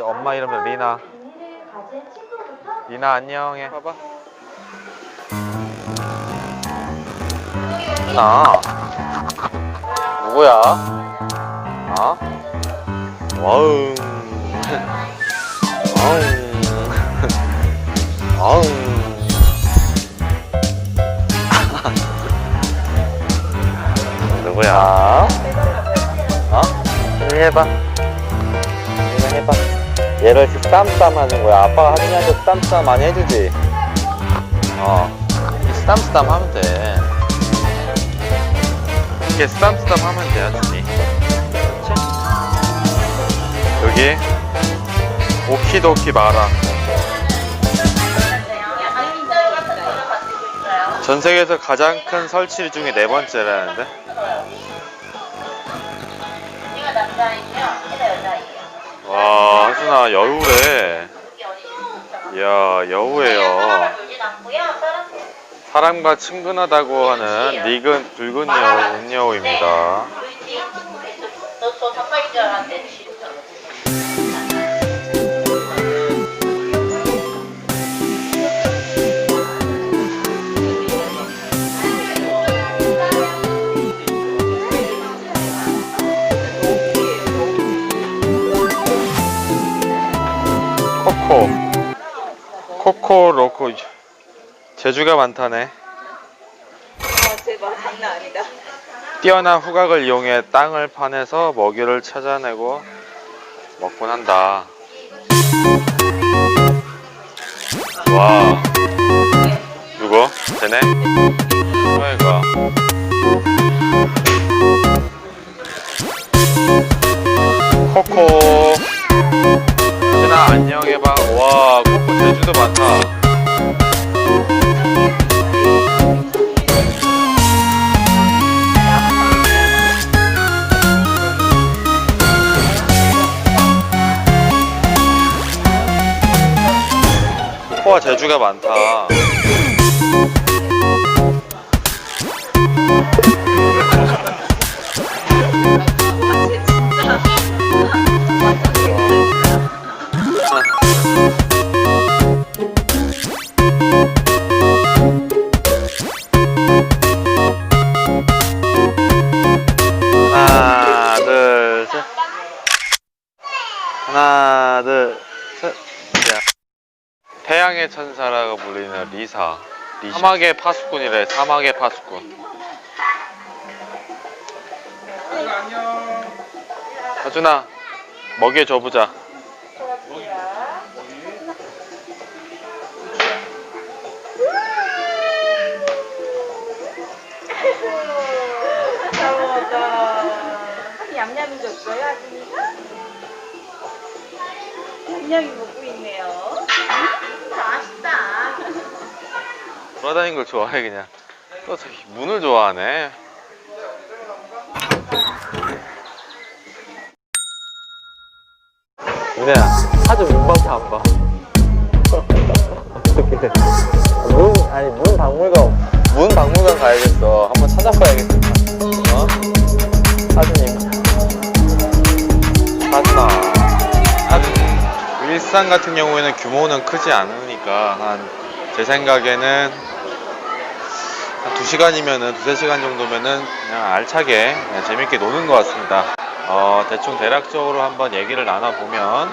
엄마 이름은 리나. 리나 안녕해. 봐봐. 나 누구야? 어? 와웅. 와웅. 와웅. 누구야? 어? 이 해봐. 해봐. 얘를 이렇게 쌈쌈 하는 거야. 아빠가 하진이한테 쌈쌈 많이 해주지? 어. 이 쌈쌈 하면 돼. 이렇게 쌈쌈 하면 돼, 하진이. 그렇지? 여기 오키도키 마라. 전 세계에서 가장 큰 설치 중에 네 번째라는데? 얘 하준아, 여우래. 이야, 여우예요. 사람과 친근하다고 하는 닉은 붉은 여우, 은여우입니다. 보이지? 너저 닭갈인 줄 알았는데 코코 로코. 재주가 많다네. 아, 제발 장난 아니다. 뛰어난 후각을 이용해 땅을 파내서 먹이를 찾아내고 먹곤 한다. 와. 누구? 쟤네? 제주가 많다. 천사라고 불리는 리사. 사막의 파수꾼이래. 사막의 파수꾼. 하준아, 먹이 줘보자. 얌얌이 먹고 있네요. 음, 맛있다. 돌아다니는 걸 좋아해 그냥. 또 저기 문을 좋아하네. 윤혜야, 사주 문밖에 안 봐. 어떻게? 문 아니 문 박물관 문 박물관 가야겠어. 한번 찾아봐야겠다. 어? 사주님. 일산 같은 경우에는 규모는 크지 않으니까 한 제 생각에는 한 2시간이면은 두세 시간 정도면은 그냥 알차게 그냥 재밌게 노는 것 같습니다. 어, 대충 대략적으로 한번 얘기를 나눠보면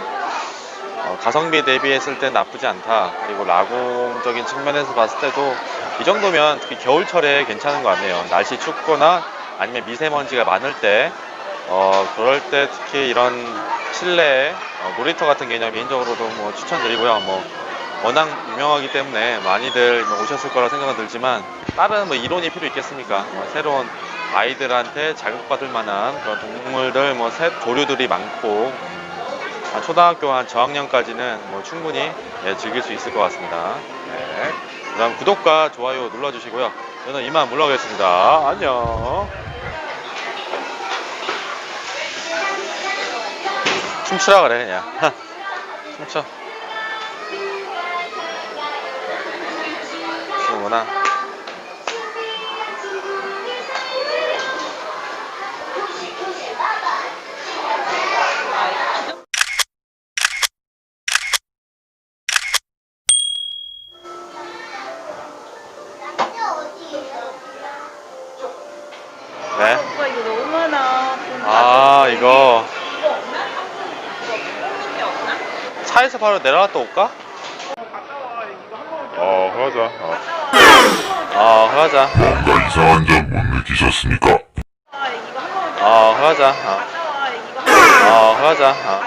어, 가성비 대비했을 때 나쁘지 않다. 그리고 라공적인 측면에서 봤을 때도 이 정도면 특히 겨울철에 괜찮은 것 같네요. 날씨 춥거나 아니면 미세먼지가 많을 때 어, 그럴 때 특히 이런 실내 어, 놀이터 같은 개념 개인적으로도 뭐 추천드리고요. 뭐 워낙 유명하기 때문에 많이들 뭐 오셨을 거라 생각은 들지만 다른 뭐 이론이 필요 있겠습니까? 뭐 새로운 아이들한테 자극받을 만한 그런 동물들 뭐 새 조류들이 많고 아, 초등학교 한 저학년까지는 뭐 충분히 예, 즐길 수 있을 것 같습니다. 네. 그다음 구독과 좋아요 눌러주시고요. 저는 이만 물러가겠습니다. 안녕. 춤추라 그래 그냥. 춤춰. 추는구나 차에서 바로 내려갔다 올까? 어, 그러자. 어. 어 그러자 뭔가 이상한 점 못 느끼셨습니까? 아. 어 그러자 어, 어 그러자 어.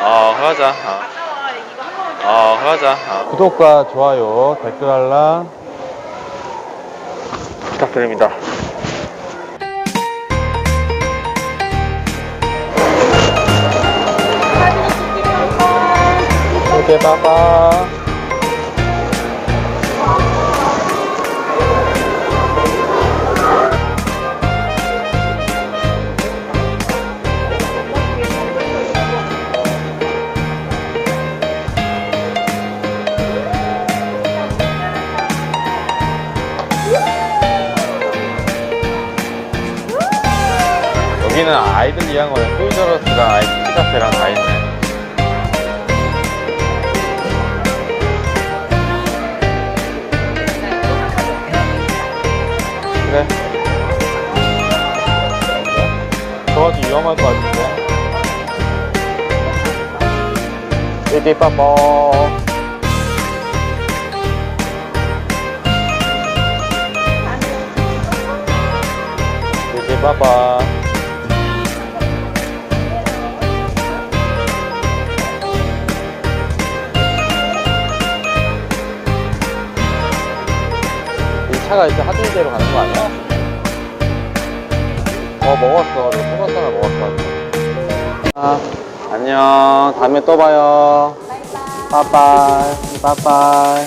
어 그러자 어. 어, 그러자. 어. 구독과 좋아요, 댓글 알람 부탁드립니다. 빠빠. 여기는 아이들 거네. 토이저러스랑 아이들 키카페랑 다 있네. 그래. 좀 위험할 것 같은데. 삐삐 빠뽀. 삐삐 빠빠. 차가 이제 하늘대로 가는 거 아니야? 어 먹었어. 너 소바사 하나 먹었어. 아 안녕. 다음에 또 봐요. 빠이빠이. 빠이빠이.